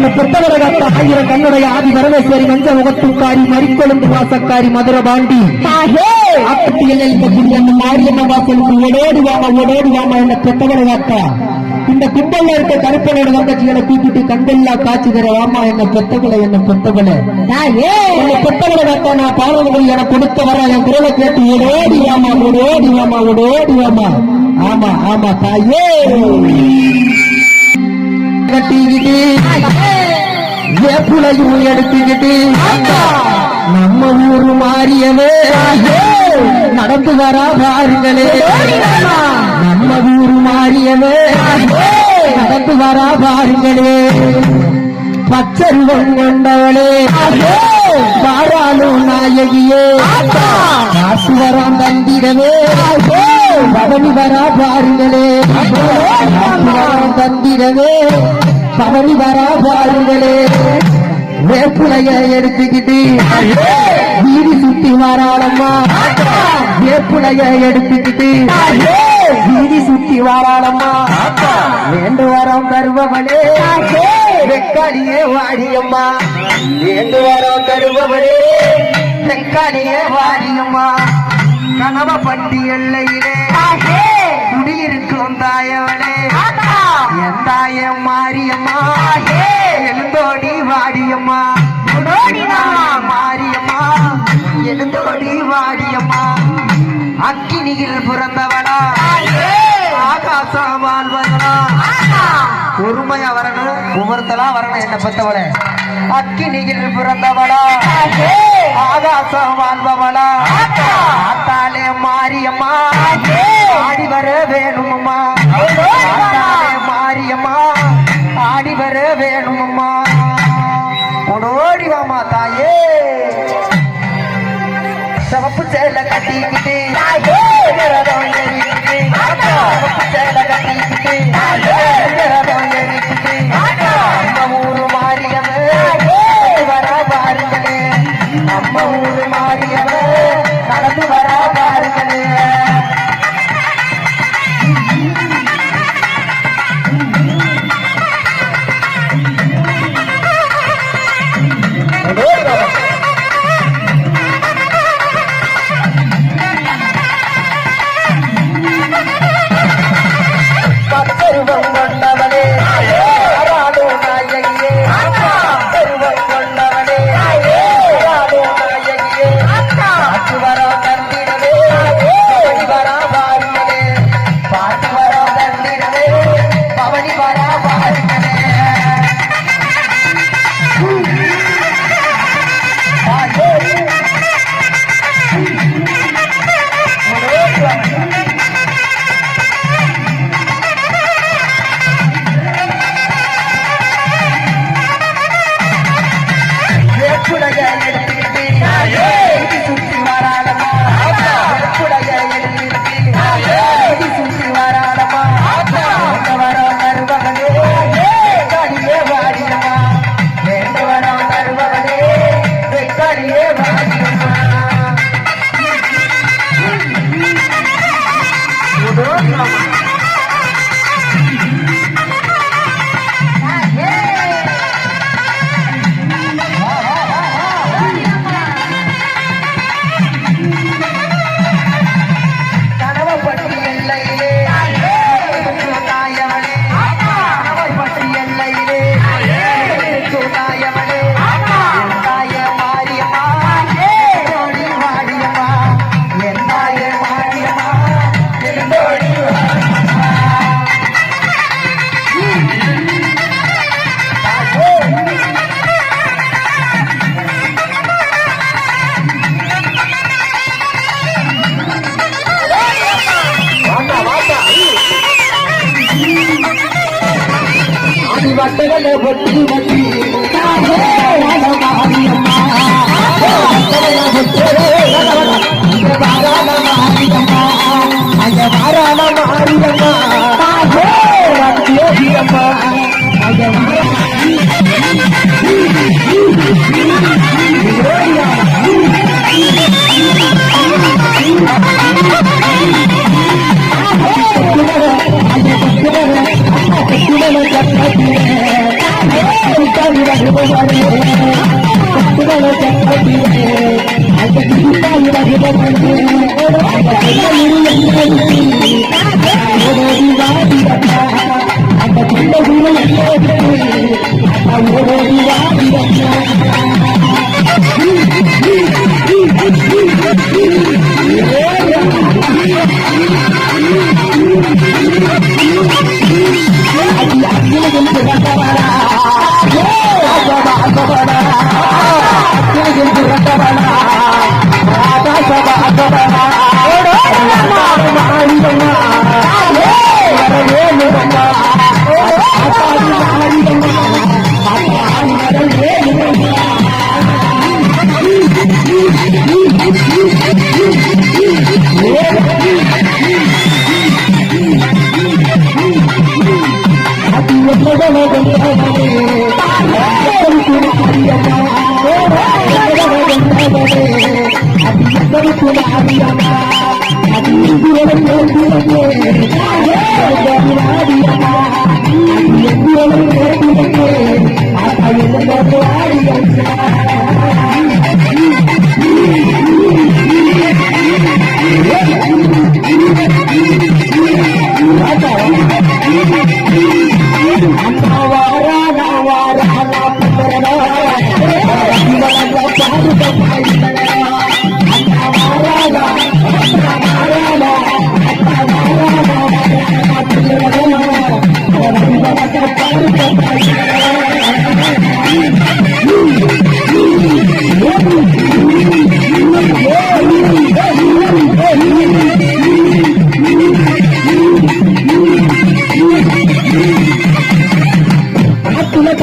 அந்த புத்தகரகத்த ஆயிரம் கண்ணுடைய ஆதி பரமேஸ்வரி மஞ்ச முகத்துக்காரி மறிக்கொழுந்து வாசக்காரி மதுர பாண்டி. ஆட்டுட்டியில் இருக்கக்கூடிய அந்த மாரியம்ம வாசலுக்கு ஓடோடி வாமா ஓடோடி வாமா என்ற புத்தகரகத்த இந்த கும்பல்ல இருக்க கருப்பனோட தங்கச்சிகளை தூக்கிட்டு கண்டெல்லா தர வாமா என்ன பெத்தவளை என்ன பெத்தவளை. என்ன பெத்தவளை காத்தா நான் பாடல்கள் எனக்கு கொடுத்த வர என் குரலை கேட்டு ஓடோடி வாமா ஓடோடி வாமா ஓடோடி வாமா. ஆமா ஆமா தாயே! கட்டிக்கிட்டு வேப்புலையும் எடுத்துக்கிட்டு நம்ம ஊரு மாறியவே. நடந்து வரா பாருங்களே. நம்ம. ஊரு மாறியவே. நடந்து வரா பாருங்களே. பச்சருவம் கொண்டவளே. பாராளும் நாயகியே. காசு வராம் தந்திடவே. பவனி வரா பாருங்களே. தந்திரமே பவனி வரா பாருங்களே. வேப்புலைய எடுத்துக்கிட்டு வீடு சுத்தி வாராளம்மா. வேப்புலைய எடுத்துக்கிட்டு வீதி சுத்தி வாராளம்மா. வேண்டு வரம் தருபவனே. வெக்காளியே வாடியம்மா. வேண்டு வரம் தருபவனே. வெக்காளியே வாடியம்மா. கனவப்பட்டி எல்லையிலே. குடியிருக்கும் தாயவளே. என் தாயம் மாரியம்மா. எழுந்தோடி வாடியம்மா. மாரியம்மா. எழுந்தோடி வாடியம்மா. அக்கினியில் பிறந்தவளா. ஆகாசம் வாழ்வதா பொறுமையா வரணும். ஒவ்வொருத்தலா வரணும் என்ன பெத்தவளே அக்கினியில் பிறந்தவளா? ஆகாசம் வாழ்பவளா ஆத்தாலே மாரியம்மா. ஆடி வர வேணுமம்மா. ஆத்தாலே மாரியம்மா. ஆடி வர வேணுமம்மா. ஓடோடி வாமா தாயே. சிவப்பு சேலை கட்டிக்கிட்டு சிவப்பு சேலை கட்டிக்கிட்டு ஒட்டு வட்டி மாரியம்மா அங்க மாறான I'm ఆ வட்டகள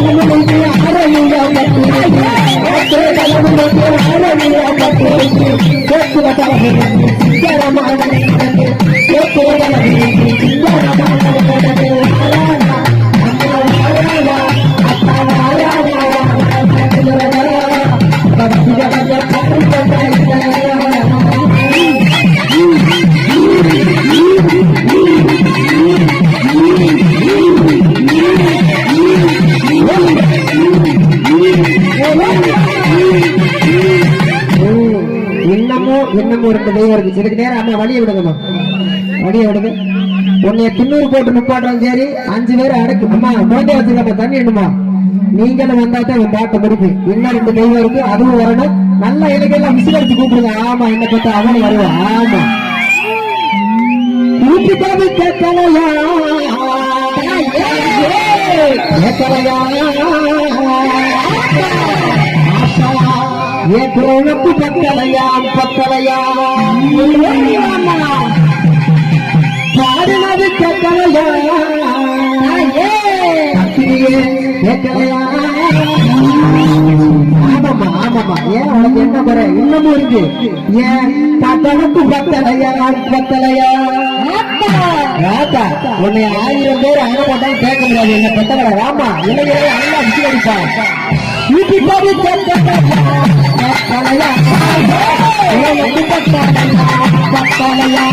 பொட்டி வட்டி இன்னமும் நேரம் அம்மா வழியை விடுங்கம்மா வழியை விடுங்க. உன்னைய துண்ணூறு போட்டு நிப்பாட்டாலும் சரி அஞ்சு பேர் அடக்கு. அம்மா குழந்தை வச்சுக்கம்மா தண்ணி வேணுமா? நீங்களும் வந்தா தான் உன் பாட்டை முடிப்பு இன்னும் ரெண்டு தெய்வம் இருக்கு அதுவும் வரணும். நல்ல இலக்கையெல்லாம் விசில் அடிச்சு கூப்பிடுங்க. ஆமா என்ன பார்த்தா அவனும் வருவான் ஆமா. ஊட்டி கவி கேட்கலையா? கேட்கலையா ஏ குழந்தைக்கு பக்கலையா பக்கலையா பாடுனது கேட்கலையா ஆமாமா ஆமாமா ஏன் உனக்கு என்ன குறை இன்னமும் இருக்கு ஏன் பத்தனுக்கு பத்தலையா பத்தலையா ராத்தா உன்னை ஆயிரம் பேர் அங்க போட்டாலும் கேட்க முடியாது என்ன பத்தலை ராமா இளைஞரை அண்ணா விசிலடிப்பான் வீட்டு பத்தலையா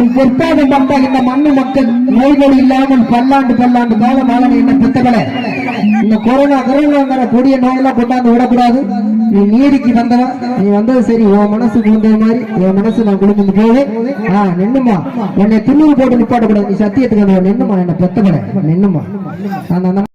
உன் பொற்பாதம் பார்த்தா இந்த மண்ணு மக்கள் நோய்கள் இல்லாமல் பல்லாண்டு பல்லாண்டு காலம் ஆளனை என்ன பித்தவளை? இந்த கொரோனா கொரோனாங்கிற கொடிய நோயெல்லாம் கொண்டாந்து விடக்கூடாது. நீ நீதிக்கு வந்தவன் நீ வந்தது சரி உன் மனசு குழுந்த மாதிரி என் மனசு நான் குழுந்து போது ஆ நின்னுமா? உன்னை துண்ணூறு போட்டு நிப்பாட்டக்கூடாது. நீ சத்தியத்துக்கு நின்னுமா? என்ன பெத்தப்பட நின்னுமா? அந்த